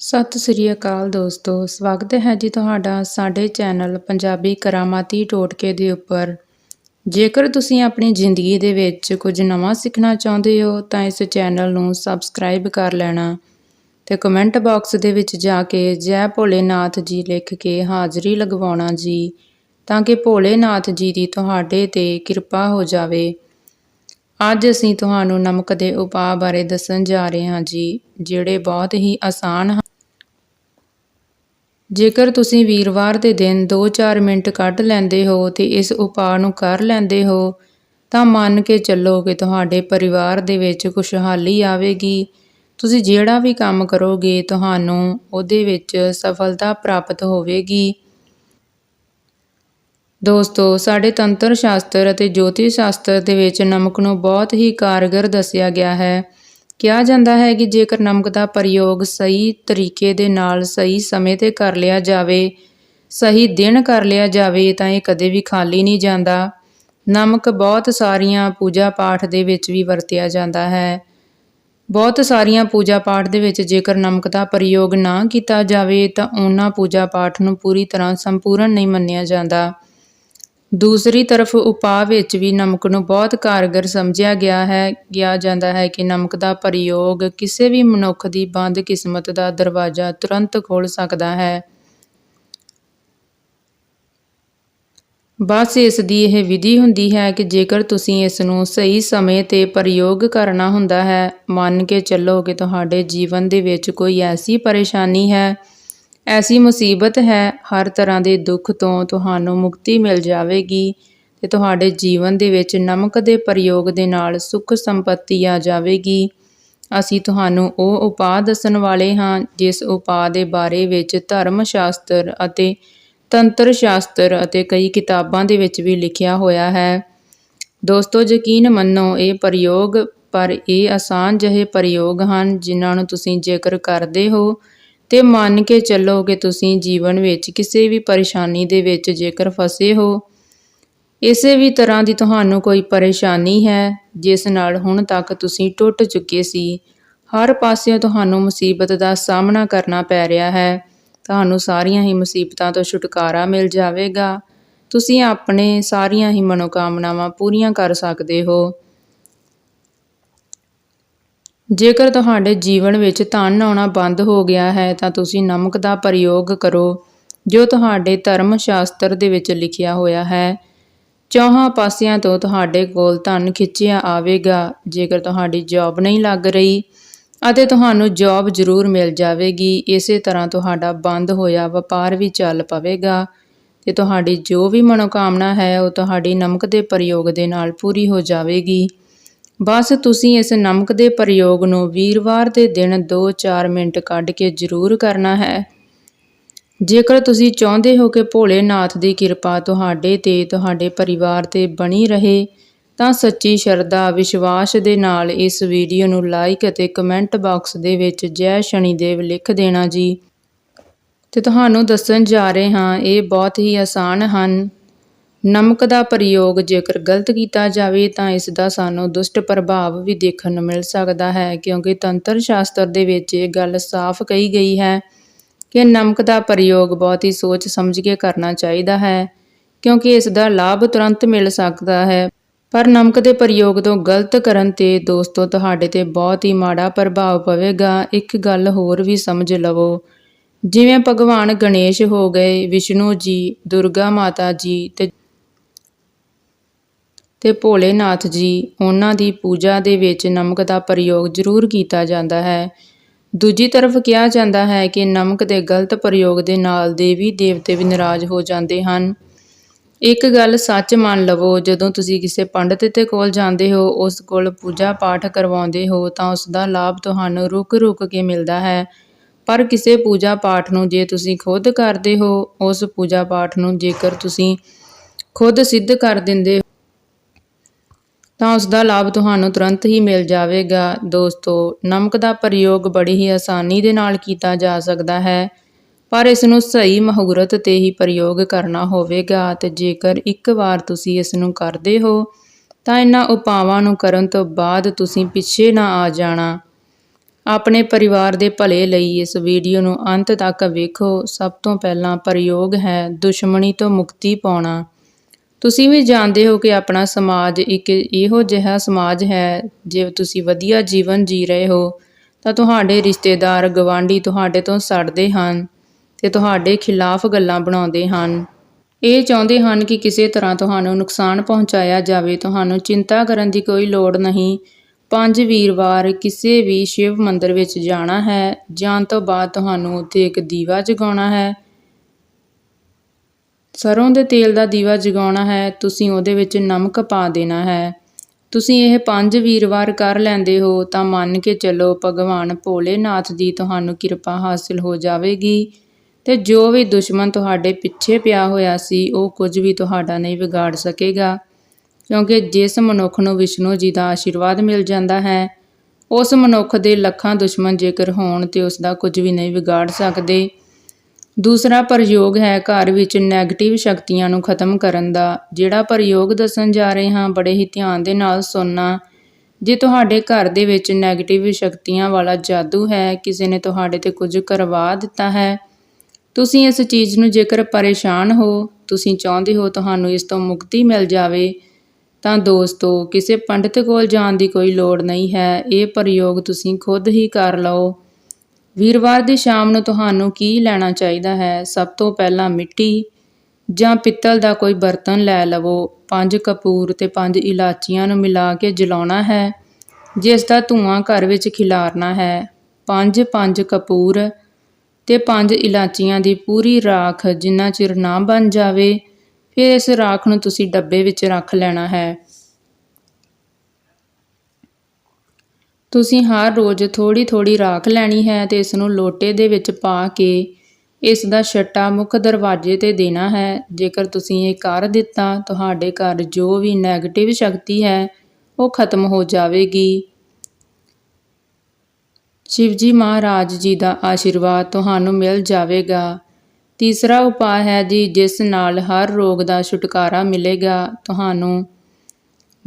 ਸਤਿ ਸ੍ਰੀ ਅਕਾਲ ਦੋਸਤੋ, ਸਵਾਗਤ ਹੈ ਜੀ ਤੁਹਾਡਾ ਸਾਡੇ ਚੈਨਲ ਪੰਜਾਬੀ ਕਰਾਮਾਤੀ ਟੋਟਕੇ ਦੇ ਉੱਪਰ। ਜੇਕਰ ਤੁਸੀਂ ਆਪਣੀ ਜ਼ਿੰਦਗੀ ਦੇ ਵਿੱਚ ਕੁਝ ਨਵਾਂ ਸਿੱਖਣਾ ਚਾਹੁੰਦੇ ਹੋ, ਤਾਂ ਇਸ ਚੈਨਲ ਨੂੰ ਸਬਸਕ੍ਰਾਈਬ ਕਰ ਲੈਣਾ ਤੇ ਕਮੈਂਟ ਬਾਕਸ ਦੇ ਵਿੱਚ ਜਾ ਕੇ ਜੈ ਭੋਲੇਨਾਥ ਜੀ ਲਿਖ ਕੇ ਹਾਜ਼ਰੀ ਲਗਵਾਉਣਾ ਜੀ, ਤਾਂ ਕਿ ਭੋਲੇਨਾਥ ਜੀ ਦੀ ਤੁਹਾਡੇ ਤੇ ਕਿਰਪਾ ਹੋ ਜਾਵੇ। ਅੱਜ ਅਸੀਂ ਤੁਹਾਨੂੰ ਨਮਕ ਦੇ ਉਪਾਅ ਬਾਰੇ ਦੱਸਣ ਜਾ ਰਹੇ ਹਾਂ ਜੀ, ਜਿਹੜੇ ਬਹੁਤ ਹੀ ਆਸਾਨ ਹਨ ਜੇਕਰ ਤੁਸੀਂ ਵੀਰਵਾਰ ਦੇ ਦਿਨ 2-4 ਮਿੰਟ ਕੱਢ ਲੈਂਦੇ ਹੋ ਤੇ ਇਸ ਉਪਾਅ ਨੂੰ ਕਰ ਲੈਂਦੇ ਹੋ, ਤਾਂ ਮੰਨ ਕੇ ਚੱਲੋ ਕਿ ਤੁਹਾਡੇ ਪਰਿਵਾਰ ਦੇ ਵਿੱਚ ਖੁਸ਼ਹਾਲੀ ਆਵੇਗੀ। ਤੁਸੀਂ ਜਿਹੜਾ ਵੀ ਕੰਮ ਕਰੋਗੇ, ਤੁਹਾਨੂੰ ਉਹਦੇ ਵਿੱਚ ਸਫਲਤਾ ਪ੍ਰਾਪਤ ਹੋਵੇਗੀ। ਦੋਸਤੋ, ਸਾਡੇ ਤੰਤਰ ਸ਼ਾਸਤਰ ਅਤੇ ਜੋਤਿਸ਼ ਸ਼ਾਸਤਰ ਦੇ ਵਿੱਚ ਨਮਕ ਨੂੰ ਬਹੁਤ ਹੀ ਕਾਰਗਰ ਦੱਸਿਆ ਗਿਆ ਹੈ। ਕਿਹਾ ਜਾਂਦਾ ਹੈ ਕਿ ਜੇਕਰ ਨਮਕ ਦਾ ਪ੍ਰਯੋਗ ਸਹੀ ਤਰੀਕੇ ਦੇ ਨਾਲ ਸਹੀ ਸਮੇਂ ਤੇ ਕਰ ਲਿਆ ਜਾਵੇ, ਸਹੀ ਦਿਨ ਕਰ ਲਿਆ ਜਾਵੇ, ਤਾਂ ਇਹ ਕਦੇ ਵੀ ਖਾਲੀ ਨਹੀਂ ਜਾਂਦਾ। ਨਮਕ ਬਹੁਤ ਸਾਰੀਆਂ ਪੂਜਾ ਪਾਠ ਦੇ ਵਿੱਚ ਵੀ ਵਰਤਿਆ ਜਾਂਦਾ ਹੈ। ਬਹੁਤ ਸਾਰੀਆਂ ਪੂਜਾ ਪਾਠ ਦੇ ਵਿੱਚ ਜੇਕਰ ਨਮਕ ਦਾ ਪ੍ਰਯੋਗ ਨਾ ਕੀਤਾ ਜਾਵੇ, ਤਾਂ ਉਹਨਾਂ ਪੂਜਾ ਪਾਠ ਨੂੰ ਪੂਰੀ ਤਰ੍ਹਾਂ ਸੰਪੂਰਨ ਨਹੀਂ ਮੰਨਿਆ ਜਾਂਦਾ। ਦੂਸਰੀ ਤਰਫ ਉਪਾਅ ਵਿੱਚ ਵੀ ਨਮਕ ਨੂੰ ਬਹੁਤ ਕਾਰਗਰ ਸਮਝਿਆ ਗਿਆ ਹੈ, ਕਿਹਾ ਜਾਂਦਾ ਹੈ ਕਿ ਨਮਕ ਦਾ ਪ੍ਰਯੋਗ ਕਿਸੇ ਵੀ ਮਨੁੱਖ ਦੀ ਬੰਦ ਕਿਸਮਤ ਦਾ ਦਰਵਾਜ਼ਾ ਤੁਰੰਤ ਖੋਲ ਸਕਦਾ ਹੈ। ਬਸ ਇਸ ਦੀ ਇਹ ਵਿਧੀ ਹੁੰਦੀ ਹੈ ਕਿ ਜੇਕਰ ਤੁਸੀਂ ਇਸ ਨੂੰ ਸਹੀ ਸਮੇਂ ਤੇ ਪ੍ਰਯੋਗ ਕਰਨਾ ਹੁੰਦਾ ਹੈ, ਮੰਨ ਕੇ ਚੱਲੋ ਕਿ ਤੁਹਾਡੇ ਜੀਵਨ ਦੇ ਵਿੱਚ ਕੋਈ ਐਸੀ ਪਰੇਸ਼ਾਨੀ ਹੈ ਐਸੀ ਮੁਸੀਬਤ ਹੈ, ਹਰ ਤਰ੍ਹਾਂ ਦੇ ਦੁੱਖ ਤੋਂ ਤੁਹਾਨੂੰ ਮੁਕਤੀ ਮਿਲ ਜਾਵੇਗੀ ਤੇ ਤੁਹਾਡੇ ਜੀਵਨ ਦੇ ਵਿੱਚ ਨਮਕ ਦੇ ਪ੍ਰਯੋਗ ਦੇ ਨਾਲ ਸੁੱਖ ਸੰਪਤੀ ਆ ਜਾਵੇਗੀ। ਅਸੀਂ ਤੁਹਾਨੂੰ ਉਹ ਉਪਾਅ ਦੱਸਣ ਵਾਲੇ ਹਾਂ, ਜਿਸ ਉਪਾਅ ਦੇ ਬਾਰੇ ਵਿੱਚ ਧਰਮ ਸ਼ਾਸਤਰ ਅਤੇ ਤੰਤਰ ਸ਼ਾਸਤਰ ਅਤੇ ਕਈ ਕਿਤਾਬਾਂ ਦੇ ਵਿੱਚ ਵੀ ਲਿਖਿਆ ਹੋਇਆ ਹੈ। ਦੋਸਤੋ, ਯਕੀਨ ਮੰਨੋ, ਇਹ ਪ੍ਰਯੋਗ ਪਰ ਇਹ ਆਸਾਨ ਜਿਹੇ ਪ੍ਰਯੋਗ ਹਨ, ਜਿਨ੍ਹਾਂ ਨੂੰ ਤੁਸੀਂ ਜੇਕਰ ਕਰਦੇ ਹੋ ਤੇ ਮੰਨ ਕੇ ਚੱਲੋ ਕਿ ਤੁਸੀਂ ਜੀਵਨ ਵਿੱਚ ਕਿਸੇ ਵੀ ਪਰੇਸ਼ਾਨੀ ਦੇ ਵਿੱਚ ਜੇਕਰ ਫਸੇ ਹੋ, ਇਸੇ ਵੀ ਤਰ੍ਹਾਂ ਦੀ ਤੁਹਾਨੂੰ ਕੋਈ ਪਰੇਸ਼ਾਨੀ ਹੈ, ਜਿਸ ਨਾਲ ਹੁਣ ਤੱਕ ਤੁਸੀਂ ਟੁੱਟ ਚੁੱਕੇ ਸੀ। ਹਰ ਪਾਸਿਓਂ ਤੁਹਾਨੂੰ ਮੁਸੀਬਤ ਦਾ ਸਾਹਮਣਾ ਕਰਨਾ ਪੈ ਰਿਹਾ ਹੈ। ਤੁਹਾਨੂੰ ਸਾਰੀਆਂ ਹੀ ਮੁਸੀਬਤਾਂ ਤੋਂ ਛੁਟਕਾਰਾ ਮਿਲ ਜਾਵੇਗਾ। ਤੁਸੀਂ ਆਪਣੇ ਸਾਰੀਆਂ ਹੀ ਮਨੋਕਾਮਨਾਵਾਂ ਪੂਰੀਆਂ ਕਰ ਸਕਦੇ ਹੋ। ਜੇਕਰ ਤੁਹਾਡੇ ਜੀਵਨ ਵਿੱਚ ਧਨ ਆਉਣਾ ਬੰਦ ਹੋ ਗਿਆ ਹੈ, ਤਾਂ ਤੁਸੀਂ ਨਮਕ ਦਾ ਪ੍ਰਯੋਗ ਕਰੋ, ਜੋ ਤੁਹਾਡੇ ਧਰਮ ਸ਼ਾਸਤਰ ਦੇ ਵਿੱਚ ਲਿਖਿਆ ਹੋਇਆ ਹੈ। ਚੌਹਾਂ ਪਾਸਿਆਂ ਤੋਂ ਤੁਹਾਡੇ ਕੋਲ ਧਨ ਖਿੱਚਿਆ ਆਵੇਗਾ, ਜੇਕਰ ਤੁਹਾਡੀ ਜੌਬ ਨਹੀਂ ਲੱਗ ਰਹੀ ਅਤੇ ਤੁਹਾਨੂੰ ਜੌਬ ਜ਼ਰੂਰ ਮਿਲ ਜਾਵੇਗੀ। ਇਸੇ ਤਰ੍ਹਾਂ ਤੁਹਾਡਾ ਬੰਦ ਹੋਇਆ ਵਪਾਰ ਵੀ ਚੱਲ ਪਵੇਗਾ ਤੇ ਤੁਹਾਡੀ ਜੋ ਵੀ ਮਨੋਕਾਮਨਾ ਹੈ, ਉਹ ਤੁਹਾਡੀ ਨਮਕ ਦੇ ਪ੍ਰਯੋਗ ਦੇ ਨਾਲ ਪੂਰੀ ਹੋ ਜਾਵੇਗੀ। ਬਸ ਤੁਸੀਂ ਇਸ ਨਮਕ ਦੇ ਪ੍ਰਯੋਗ ਨੂੰ ਵੀਰਵਾਰ ਦੇ ਦਿਨ 2-4 ਮਿੰਟ ਕੱਢ ਕੇ ਜ਼ਰੂਰ ਕਰਨਾ ਹੈ। ਜੇਕਰ ਤੁਸੀਂ ਚਾਹੁੰਦੇ ਹੋ ਕਿ ਭੋਲੇਨਾਥ ਦੀ ਕਿਰਪਾ ਤੁਹਾਡੇ ਤੇ, ਤੁਹਾਡੇ ਪਰਿਵਾਰ ਤੇ ਬਣੀ ਰਹੇ, ਤਾਂ ਸੱਚੀ ਸ਼ਰਧਾ, ਵਿਸ਼ਵਾਸ ਦੇ ਨਾਲ ਇਸ ਵੀਡੀਓ ਨੂੰ ਲਾਈਕ ਅਤੇ ਕਮੈਂਟ ਬਾਕਸ ਦੇ ਵਿੱਚ ਜੈ ਸ਼ਨੀਦੇਵ ਲਿਖ ਦੇਣਾ ਜੀ। ਤੇ ਤੁਹਾਨੂੰ ਦੱਸਣ ਜਾ ਰਹੇ ਹਾਂ, ਇਹ ਬਹੁਤ ਹੀ ਆਸਾਨ ਹਨ। ਨਮਕ ਦਾ ਪ੍ਰਯੋਗ ਜੇਕਰ ਗਲਤ ਕੀਤਾ ਜਾਵੇ ਤਾਂ ਇਸ ਦਾ ਸਾਨੂੰ ਦੁਸ਼ਟ ਪ੍ਰਭਾਵ ਵੀ ਦੇਖਣ ਨੂੰ ਮਿਲ ਸਕਦਾ ਹੈ, ਕਿਉਂਕਿ ਤੰਤਰ ਸ਼ਾਸਤਰ ਦੇ ਵਿੱਚ ਇਹ ਗੱਲ ਸਾਫ਼ ਕਹੀ ਗਈ ਹੈ ਕਿ ਨਮਕ ਦਾ ਪ੍ਰਯੋਗ ਬਹੁਤ ਹੀ ਸੋਚ ਸਮਝ ਕੇ ਕਰਨਾ ਚਾਹੀਦਾ ਹੈ, ਕਿਉਂਕਿ ਇਸ ਦਾ ਲਾਭ ਤੁਰੰਤ ਮਿਲ ਸਕਦਾ ਹੈ। ਪਰ ਨਮਕ ਦੇ ਪ੍ਰਯੋਗ ਤੋਂ ਗਲਤ ਕਰਨ ਤੇ ਦੋਸਤੋ, ਤੁਹਾਡੇ ਤੇ ਬਹੁਤ ਹੀ ਮਾੜਾ ਪ੍ਰਭਾਵ ਪਵੇਗਾ। ਇੱਕ ਗੱਲ ਹੋਰ ਵੀ ਸਮਝ ਲਵੋ। ਜਿਵੇਂ ਭਗਵਾਨ ਗਣੇਸ਼ ਹੋ ਗਏ, ਵਿਸ਼ਨੂੰ ਜੀ, ਦੁਰਗਾ ਮਾਤਾ ਜੀ ਤੇ ਤੇ ਭੋਲੇਨਾਥ ਜੀ ਉਹਨਾਂ ਦੀ ਪੂਜਾ ਦੇ ਵਿੱਚ ਨਮਕ ਦਾ ਪ੍ਰਯੋਗ ਜ਼ਰੂਰ ਕੀਤਾ ਜਾਂਦਾ ਹੈ। ਦੂਜੀ ਤਰਫ ਕਿਹਾ ਜਾਂਦਾ ਹੈ ਕਿ ਨਮਕ ਦੇ ਗਲਤ ਪ੍ਰਯੋਗ ਦੇ ਨਾਲ ਦੇਵੀ ਦੇਵਤੇ ਵੀ ਨਾਰਾਜ਼ ਹੋ ਜਾਂਦੇ ਹਨ। ਇੱਕ ਗੱਲ ਸੱਚ ਮੰਨ ਲਵੋ, ਜਦੋਂ ਤੁਸੀਂ ਕਿਸੇ ਪੰਡਤ ਦੇ ਕੋਲ ਜਾਂਦੇ ਹੋ, ਉਸ ਕੋਲ ਪੂਜਾ ਪਾਠ ਕਰਵਾਉਂਦੇ ਹੋ, ਤਾਂ ਉਸ ਦਾ ਲਾਭ ਤੁਹਾਨੂੰ ਰੁਕ ਰੁਕ ਕੇ ਮਿਲਦਾ ਹੈ। ਪਰ ਕਿਸੇ ਪੂਜਾ ਪਾਠ ਨੂੰ ਜੇ ਤੁਸੀਂ ਖੁਦ ਕਰਦੇ ਹੋ, ਉਸ ਪੂਜਾ ਪਾਠ ਨੂੰ ਜੇਕਰ ਤੁਸੀਂ ਖੁਦ ਸਿੱਧ ਕਰ ਦਿੰਦੇ ਤਾਂ ਉਸ ਦਾ ਲਾਭ ਤੁਹਾਨੂੰ ਤੁਰੰਤ ਹੀ ਮਿਲ ਜਾਵੇਗਾ। ਦੋਸਤੋ, ਨਮਕ ਦਾ ਪ੍ਰਯੋਗ ਬੜੀ ਹੀ ਆਸਾਨੀ ਦੇ ਨਾਲ ਕੀਤਾ ਜਾ ਸਕਦਾ ਹੈ, ਪਰ ਇਸ ਨੂੰ ਸਹੀ ਮਹੂਰਤ ਤੇ ਹੀ ਪ੍ਰਯੋਗ ਕਰਨਾ ਹੋਵੇਗਾ ਤੇ ਜੇਕਰ ਇੱਕ ਵਾਰ ਤੁਸੀਂ ਇਸ ਨੂੰ ਕਰਦੇ ਹੋ, ਤਾਂ ਇਹਨਾਂ ਉਪਾਵਾਂ ਨੂੰ ਕਰਨ ਤੋਂ ਬਾਅਦ ਤੁਸੀਂ ਪਿੱਛੇ ਨਾ ਆ ਜਾਣਾ। ਆਪਣੇ ਪਰਿਵਾਰ ਦੇ ਭਲੇ ਲਈ ਇਸ ਵੀਡੀਓ ਨੂੰ ਅੰਤ ਤੱਕ ਵੇਖੋ। ਸਭ ਤੋਂ ਪਹਿਲਾਂ ਪ੍ਰਯੋਗ ਹੈ ਦੁਸ਼ਮਣੀ ਤੋਂ ਮੁਕਤੀ ਪਾਉਣਾ। ਤੁਸੀਂ ਵੀ ਜਾਣਦੇ ਹੋ ਕਿ ਆਪਣਾ ਸਮਾਜ ਇੱਕ ਇਹੋ ਜਿਹਾ ਸਮਾਜ ਹੈ, ਜੇ ਤੁਸੀਂ ਵਧੀਆ ਜੀਵਨ ਜੀ ਰਹੇ ਹੋ, ਤਾਂ ਤੁਹਾਡੇ ਰਿਸ਼ਤੇਦਾਰ ਗਵਾਂਢੀ ਤੁਹਾਡੇ ਤੋਂ ਸੜਦੇ ਹਨ ਤੇ ਤੁਹਾਡੇ ਖਿਲਾਫ ਗੱਲਾਂ ਬਣਾਉਂਦੇ ਹਨ। ਇਹ ਚਾਹੁੰਦੇ ਹਨ ਕਿ ਕਿਸੇ ਤਰ੍ਹਾਂ ਤੁਹਾਨੂੰ ਨੁਕਸਾਨ ਪਹੁੰਚਾਇਆ ਜਾਵੇ। ਤੁਹਾਨੂੰ ਚਿੰਤਾ ਕਰਨ ਦੀ ਕੋਈ ਲੋੜ ਨਹੀਂ। ਪੰਜ ਵੀਰਵਾਰ ਕਿਸੇ ਵੀ ਸ਼ਿਵ ਮੰਦਰ ਵਿੱਚ ਜਾਣਾ ਹੈ, ਜਾਣ ਤੋਂ ਬਾਅਦ ਤੁਹਾਨੂੰ ਉੱਥੇ ਇੱਕ ਦੀਵਾ ਜਗਾਉਣਾ ਹੈ। ਸਰੋਂ ਦੇ ਤੇਲ ਦਾ ਦੀਵਾ ਜਗਾਉਣਾ ਹੈ, ਤੁਸੀਂ ਉਹਦੇ ਵਿੱਚ ਨਮਕ ਪਾ ਦੇਣਾ ਹੈ। ਤੁਸੀਂ ਇਹ ਪੰਜ ਵੀਰਵਾਰ ਕਰ ਲੈਂਦੇ ਹੋ ਤਾਂ ਮੰਨ ਕੇ ਚੱਲੋ ਭਗਵਾਨ ਭੋਲੇਨਾਥ ਦੀ ਤੁਹਾਨੂੰ ਕਿਰਪਾ ਹਾਸਿਲ ਹੋ ਜਾਵੇਗੀ। ਤੇ ਜੋ ਵੀ ਦੁਸ਼ਮਣ ਤੁਹਾਡੇ ਪਿੱਛੇ ਪਿਆ ਹੋਇਆ ਸੀ, ਉਹ ਕੁਝ ਵੀ ਤੁਹਾਡਾ ਨਹੀਂ ਵਿਗਾੜ ਸਕੇਗਾ। ਕਿਉਂਕਿ ਜਿਸ ਮਨੁੱਖ ਨੂੰ ਵਿਸ਼ਨੂੰ ਜੀ ਦਾ ਆਸ਼ੀਰਵਾਦ ਮਿਲ ਜਾਂਦਾ ਹੈ, ਉਸ ਮਨੁੱਖ ਦੇ ਲੱਖਾਂ ਦੁਸ਼ਮਣ ਜੇਕਰ ਹੋਣ ਤੇ ਉਸ ਦਾ ਕੁਝ ਵੀ ਨਹੀਂ ਵਿਗਾੜ ਸਕਦੇ। ਦੂਸਰਾ ਪ੍ਰਯੋਗ ਹੈ ਘਰ ਵਿੱਚ 네ਗੇਟਿਵ ਸ਼ਕਤੀਆਂ ਨੂੰ ਖਤਮ ਕਰਨ ਦਾ। ਜਿਹੜਾ ਪ੍ਰਯੋਗ ਦੱਸਣ ਜਾ ਰਹੇ ਹਾਂ, ਬੜੇ ਹੀ ਧਿਆਨ ਦੇ ਨਾਲ ਸੁਣਨਾ। ਜੇ ਤੁਹਾਡੇ ਘਰ ਦੇ ਵਿੱਚ 네ਗੇਟਿਵ ਸ਼ਕਤੀਆਂ ਵਾਲਾ ਜਾਦੂ ਹੈ, ਕਿਸੇ ਨੇ ਤੁਹਾਡੇ ਤੇ ਕੁਝ ਕਰਵਾ ਦਿੱਤਾ ਹੈ, ਤੁਸੀਂ ਇਸ ਚੀਜ਼ ਨੂੰ ਜੇਕਰ ਪਰੇਸ਼ਾਨ ਹੋ, ਤੁਸੀਂ ਚਾਹੁੰਦੇ ਹੋ ਤੁਹਾਨੂੰ ਇਸ ਤੋਂ ਮੁਕਤੀ ਮਿਲ ਜਾਵੇ, ਤਾਂ ਦੋਸਤੋ, ਕਿਸੇ ਪੰਡਿਤ ਕੋਲ ਜਾਣ ਦੀ ਕੋਈ ਲੋੜ ਨਹੀਂ ਹੈ। ਇਹ ਪ੍ਰਯੋਗ ਤੁਸੀਂ ਖੁਦ ਹੀ ਕਰ ਲਓ। ਵੀਰਵਾਰ ਦੀ ਸ਼ਾਮ ਨੂੰ ਤੁਹਾਨੂੰ ਕੀ ਲੈਣਾ ਚਾਹੀਦਾ ਹੈ? ਸਭ ਤੋਂ ਪਹਿਲਾਂ ਮਿੱਟੀ ਜਾਂ ਪਿੱਤਲ ਦਾ ਕੋਈ ਬਰਤਨ ਲੈ ਲਵੋ। ਪੰਜ ਕਪੂਰ ਤੇ ਪੰਜ ਇਲਾਚੀਆਂ ਨੂੰ ਮਿਲਾ ਕੇ ਜਲਾਉਣਾ ਹੈ, ਜਿਸ ਦਾ ਧੂਆਂ ਘਰ ਵਿੱਚ ਖਿਲਾਰਨਾ ਹੈ। ਪੰਜ ਪੰਜ ਕਪੂਰ ਤੇ ਪੰਜ ਇਲਾਚੀਆਂ ਦੀ ਪੂਰੀ ਰਾਖ ਜਿੰਨਾ ਚਿਰ ਨਾ ਬਣ ਜਾਵੇ, ਫਿਰ ਇਸ ਰਾਖ ਨੂੰ ਤੁਸੀਂ ਡੱਬੇ ਵਿੱਚ ਰੱਖ ਲੈਣਾ ਹੈ। ਤੁਸੀਂ ਹਰ ਰੋਜ਼ ਥੋੜੀ ਥੋੜੀ ਰਾਖ ਲੈਣੀ ਹੈ ਤੇ ਇਸ ਨੂੰ ਲੋਟੇ ਦੇ ਵਿੱਚ ਪਾ ਕੇ ਇਸ ਦਾ ਛੱਟਾ ਮੁੱਖ ਦਰਵਾਜ਼ੇ ਤੇ ਦੇਣਾ ਹੈ। ਜੇਕਰ ਤੁਸੀਂ ਇਹ ਕਰ ਦਿੱਤਾ, ਤੁਹਾਡੇ ਘਰ ਜੋ ਵੀ 네ਗੇਟਿਵ ਸ਼ਕਤੀ ਹੈ, ਉਹ ਖਤਮ ਹੋ ਜਾਵੇਗੀ। ਸ਼ਿਵਜੀ ਮਹਾਰਾਜ ਜੀ ਦਾ ਆਸ਼ੀਰਵਾਦ ਤੁਹਾਨੂੰ ਮਿਲ ਜਾਵੇਗਾ। ਤੀਸਰਾ ਉਪਾਅ ਹੈ ਜੀ, ਜਿਸ ਨਾਲ ਹਰ ਰੋਗ ਦਾ ਛੁਟਕਾਰਾ ਮਿਲੇਗਾ। ਤੁਹਾਨੂੰ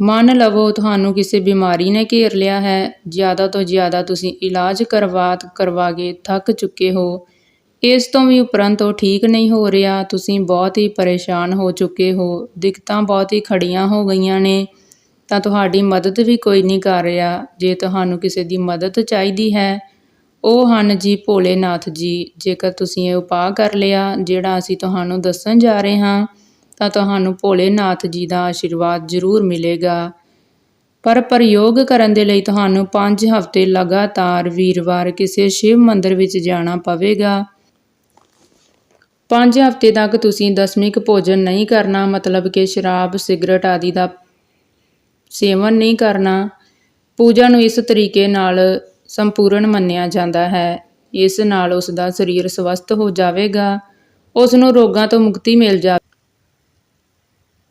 ਮੰਨ ਲਵੋ ਤੁਹਾਨੂੰ ਕਿਸੇ ਬਿਮਾਰੀ ਨੇ ਘੇਰ ਲਿਆ ਹੈ, ਜ਼ਿਆਦਾ ਤੋਂ ਜ਼ਿਆਦਾ ਤੁਸੀਂ ਇਲਾਜ ਕਰਵਾ ਕਰਵਾ ਕੇ ਥੱਕ ਚੁੱਕੇ ਹੋ। ਇਸ ਤੋਂ ਵੀ ਉਪਰੰਤ ਉਹ ਠੀਕ ਨਹੀਂ ਹੋ ਰਿਹਾ, ਤੁਸੀਂ ਬਹੁਤ ਹੀ ਪਰੇਸ਼ਾਨ ਹੋ ਚੁੱਕੇ ਹੋ, ਦਿੱਕਤਾਂ ਬਹੁਤ ਹੀ ਖੜੀਆਂ ਹੋ ਗਈਆਂ ਨੇ। ਤਾਂ ਤੁਹਾਡੀ ਮਦਦ ਵੀ ਕੋਈ ਨਹੀਂ ਕਰ ਰਿਹਾ, ਜੇ ਤੁਹਾਨੂੰ ਕਿਸੇ ਦੀ ਮਦਦ ਚਾਹੀਦੀ ਹੈ। ਉਹ ਹਨ ਜੀ ਭੋਲੇਨਾਥ ਜੀ, ਜੇਕਰ ਤੁਸੀਂ ਇਹ ਉਪਾਅ ਕਰ ਲਿਆ, ਜਿਹੜਾ ਅਸੀਂ ਤੁਹਾਨੂੰ ਦੱਸਣ ਜਾ ਰਹੇ ਹਾਂ। ਤਾਂ ਤੁਹਾਨੂੰ ਭੋਲੇਨਾਥ ਜੀ ਦਾ ਆਸ਼ੀਰਵਾਦ ਜ਼ਰੂਰ ਮਿਲੇਗਾ। ਪਰ ਪ੍ਰਯੋਗ ਕਰਨ ਦੇ ਲਈ ਤੁਹਾਨੂੰ 5 ਹਫ਼ਤੇ ਲਗਾਤਾਰ ਵੀਰਵਾਰ ਕਿਸੇ ਸ਼ਿਵ ਮੰਦਿਰ ਵਿੱਚ ਜਾਣਾ ਪਵੇਗਾ। 5 ਹਫ਼ਤੇ ਤੱਕ ਤੁਸੀਂ ਦਸਮਿਕ ਭੋਜਨ ਨਹੀਂ ਕਰਨਾ, ਮਤਲਬ ਕਿ ਸ਼ਰਾਬ, ਸਿਗਰਟ ਆਦਿ ਦਾ ਸੇਵਨ ਨਹੀਂ ਕਰਨਾ। ਪੂਜਾ ਨੂੰ ਇਸ ਤਰੀਕੇ ਨਾਲ ਸੰਪੂਰਨ ਮੰਨਿਆ ਜਾਂਦਾ ਹੈ। ਇਸ ਨਾਲ ਉਸ ਦਾ ਸਰੀਰ ਸਵਸਥ ਹੋ ਜਾਵੇਗਾ। ਉਸ ਨੂੰ ਰੋਗਾਂ ਤੋਂ ਮੁਕਤੀ ਮਿਲ ਜਾ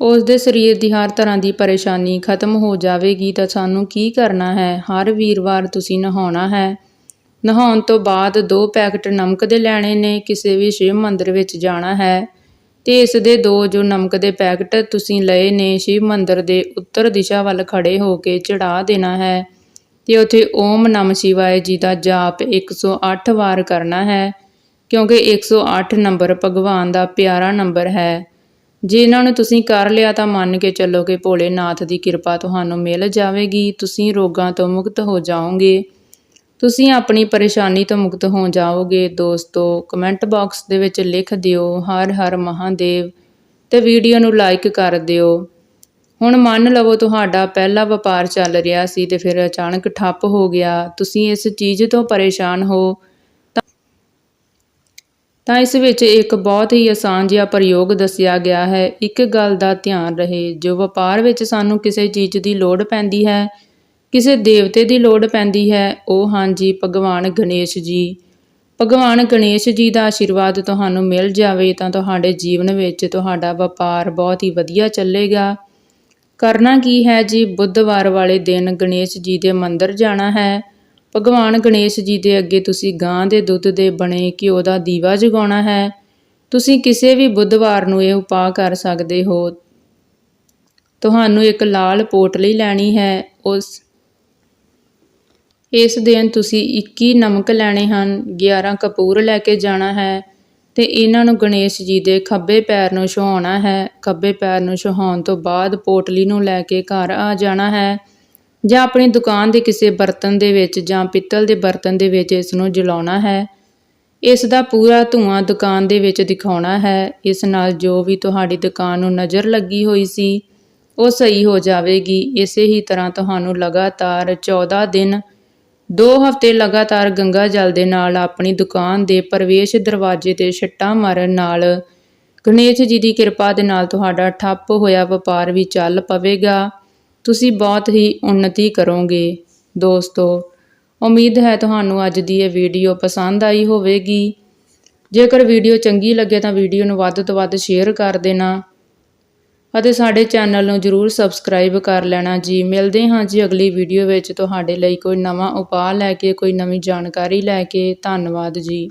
ਉਸ ਦੇ ਸਰੀਰ ਦੀ ਹਰ ਤਰ੍ਹਾਂ ਦੀ ਪਰੇਸ਼ਾਨੀ ਖਤਮ ਹੋ ਜਾਵੇਗੀ ਤਾਂ ਸਾਨੂੰ ਕੀ ਕਰਨਾ ਹੈ? ਹਰ ਵੀਰਵਾਰ ਤੁਸੀਂ ਨਹਾਉਣਾ ਹੈ। ਨਹਾਉਣ ਤੋਂ ਬਾਅਦ ਦੋ ਪੈਕਟ ਨਮਕ ਦੇ ਲੈਣੇ ਨੇ, ਕਿਸੇ ਵੀ ਸ਼ਿਵ ਮੰਦਿਰ ਵਿੱਚ ਜਾਣਾ ਹੈ। ਤੇ ਇਸ ਦੇ ਦੋ ਜੋ ਨਮਕ ਦੇ ਪੈਕਟ ਤੁਸੀਂ ਲਏ ਨੇ, ਸ਼ਿਵ ਮੰਦਿਰ ਦੇ ਉੱਤਰ ਦਿਸ਼ਾ ਵੱਲ ਖੜੇ ਹੋ ਕੇ ਚੜਾ ਦੇਣਾ ਹੈ। ਤੇ ਉਥੇ ਓਮ ਨਮ ਸ਼ਿਵਾਏ ਜੀ ਦਾ ਜਾਪ 108 ਵਾਰ ਕਰਨਾ ਹੈ, ਕਿਉਂਕਿ 108 ਨੰਬਰ ਭਗਵਾਨ ਦਾ ਪਿਆਰਾ ਨੰਬਰ ਹੈ। ਜੇ ਇਹਨਾਂ ਨੂੰ ਤੁਸੀਂ ਕਰ ਲਿਆ ਤਾਂ ਮੰਨ ਕੇ ਚੱਲੋ ਕਿ ਭੋਲੇਨਾਥ ਦੀ ਕਿਰਪਾ ਤੁਹਾਨੂੰ ਮਿਲ ਜਾਵੇਗੀ, ਤੁਸੀਂ ਰੋਗਾਂ ਤੋਂ ਮੁਕਤ ਹੋ ਜਾਓਗੇ। ਤੁਸੀਂ ਆਪਣੀ ਪਰੇਸ਼ਾਨੀ ਤੋਂ ਮੁਕਤ ਹੋ ਜਾਓਗੇ। ਦੋਸਤੋ, ਕਮੈਂਟ ਬਾਕਸ ਦੇ ਵਿੱਚ ਲਿਖ ਦਿਓ, ਹਰ ਹਰ ਮਹਾਦੇਵ। ਤੇ ਵੀਡੀਓ ਨੂੰ ਲਾਈਕ ਕਰ ਦਿਓ। ਹੁਣ ਮੰਨ ਲਵੋ ਤੁਹਾਡਾ ਪਹਿਲਾ ਵਪਾਰ ਚੱਲ ਰਿਹਾ ਸੀ ਤੇ ਫਿਰ ਅਚਾਨਕ ਠੱਪ ਹੋ ਗਿਆ। ਤੁਸੀਂ ਇਸ ਚੀਜ਼ ਤੋਂ ਪਰੇਸ਼ਾਨ ਹੋ। ਤਾਂ ਇਸ ਵਿੱਚ ਇੱਕ ਬਹੁਤ ਹੀ ਆਸਾਨ ਜਿਹਾ ਪ੍ਰਯੋਗ ਦੱਸਿਆ ਗਿਆ ਹੈ। ਇੱਕ ਗੱਲ ਦਾ ਧਿਆਨ ਰਹੇ, ਜੋ ਵਪਾਰ ਵਿੱਚ ਸਾਨੂੰ ਕਿਸੇ ਚੀਜ਼ ਦੀ ਲੋੜ ਪੈਂਦੀ ਹੈ, ਕਿਸੇ ਦੇਵਤੇ ਦੀ ਲੋੜ ਪੈਂਦੀ ਹੈ, ਉਹ ਹਾਂਜੀ, ਭਗਵਾਨ ਗਣੇਸ਼ ਜੀ। ਭਗਵਾਨ ਗਣੇਸ਼ ਜੀ ਦਾ ਆਸ਼ੀਰਵਾਦ ਤੁਹਾਨੂੰ ਮਿਲ ਜਾਵੇ ਤਾਂ ਤੁਹਾਡੇ ਜੀਵਨ ਵਿੱਚ ਤੁਹਾਡਾ ਵਪਾਰ ਬਹੁਤ ਹੀ ਵਧੀਆ ਚੱਲੇਗਾ। ਕਰਨਾ ਕੀ ਹੈ ਜੀ? ਬੁੱਧਵਾਰ ਵਾਲੇ ਦਿਨ ਗਣੇਸ਼ ਜੀ ਦੇ ਮੰਦਿਰ ਜਾਣਾ ਹੈ। ਭਗਵਾਨ ਗਣੇਸ਼ ਜੀ ਦੇ ਅੱਗੇ ਤੁਸੀਂ ਗਾਂ ਦੇ ਦੁੱਧ ਦੇ ਬਣੇ ਘਿਓ ਦਾ ਦੀਵਾ ਜਗਾਉਣਾ ਹੈ। ਤੁਸੀਂ ਕਿਸੇ ਵੀ ਬੁੱਧਵਾਰ ਨੂੰ ਇਹ ਉਪਾਅ ਕਰ ਸਕਦੇ ਹੋ। ਤੁਹਾਨੂੰ ਇੱਕ ਲਾਲ ਪੋਟਲੀ ਲੈਣੀ ਹੈ। ਉਸ, ਇਸ ਦਿਨ ਤੁਸੀਂ 21 ਨਮਕ ਲੈਣੇ ਹਨ 11 ਕਪੂਰ ਲੈ ਕੇ ਜਾਣਾ ਹੈ ਤੇ ਇਹਨਾਂ ਨੂੰ ਗਣੇਸ਼ ਜੀ ਦੇ ਖੱਬੇ ਪੈਰ ਨੂੰ ਛੁਹਾਉਣਾ ਹੈ। ਖੱਬੇ ਪੈਰ ਨੂੰ ਛੁਹਾਉਣ ਤੋਂ ਬਾਅਦ ਪੋਟਲੀ ਨੂੰ ਲੈ ਕੇ ਘਰ ਆ ਜਾਣਾ ਹੈ। ਜਾਂ ਆਪਣੀ ਦੁਕਾਨ ਦੇ ਕਿਸੇ ਬਰਤਨ ਦੇ ਵਿੱਚ ਜਾਂ ਪਿੱਤਲ ਦੇ ਬਰਤਨ ਦੇ ਵਿੱਚ ਇਸ ਨੂੰ ਜਲਾਉਣਾ ਹੈ। ਇਸ ਦਾ ਪੂਰਾ ਧੂਆਂ ਦੁਕਾਨ ਦੇ ਵਿੱਚ ਦਿਖਾਉਣਾ ਹੈ। ਇਸ ਨਾਲ ਜੋ ਵੀ ਤੁਹਾਡੀ ਦੁਕਾਨ ਨੂੰ ਨਜ਼ਰ ਲੱਗੀ ਹੋਈ ਸੀ, ਉਹ ਸਹੀ ਹੋ ਜਾਵੇਗੀ। ਇਸੇ ਹੀ ਤਰ੍ਹਾਂ ਤੁਹਾਨੂੰ ਲਗਾਤਾਰ 14 ਦਿਨ, ਦੋ ਹਫ਼ਤੇ ਲਗਾਤਾਰ ਗੰਗਾ ਜਲ ਦੇ ਨਾਲ ਆਪਣੀ ਦੁਕਾਨ ਦੇ ਪ੍ਰਵੇਸ਼ ਦਰਵਾਜ਼ੇ ਤੇ ਛੱਟਾਂ ਮਾਰਨ ਨਾਲ ਗਣੇਸ਼ ਜੀ ਦੀ ਕਿਰਪਾ ਦੇ ਨਾਲ ਤੁਹਾਡਾ ਠੱਪ ਹੋਇਆ ਵਪਾਰ ਵੀ ਚੱਲ ਪਵੇਗਾ। ਤੁਸੀਂ ਬਹੁਤ ਹੀ ਉન્નਤੀ ਕਰੋਗੇ, ਦੋਸਤੋ। ਉਮੀਦ ਹੈ ਤੁਹਾਨੂੰ ਅੱਜ ਦੀ ਇਹ ਵੀਡੀਓ ਪਸੰਦ ਆਈ ਹੋਵੇਗੀ। ਜੇਕਰ ਵੀਡੀਓ ਚੰਗੀ ਲੱਗੇ ਤਾਂ ਵੀਡੀਓ ਨੂੰ ਵੱਧ ਤੋਂ ਵੱਧ ਸ਼ੇਅਰ ਕਰ ਦੇਣਾ ਅਤੇ ਸਾਡੇ ਚੈਨਲ ਨੂੰ ਜਰੂਰ ਸਬਸਕ੍ਰਾਈਬ ਕਰ ਲੈਣਾ ਜੀ। ਮਿਲਦੇ ਹਾਂ ਜੀ ਅਗਲੀ ਵੀਡੀਓ ਵਿੱਚ। ਤੁਹਾਡੇ ਲਈ ਕੋਈ ਨਵਾਂ ਉਪਾਅ ਲੈ ਕੇ, ਕੋਈ ਨਵੀਂ ਜਾਣਕਾਰੀ ਲੈ ਕੇ। ਧੰਨਵਾਦ ਜੀ।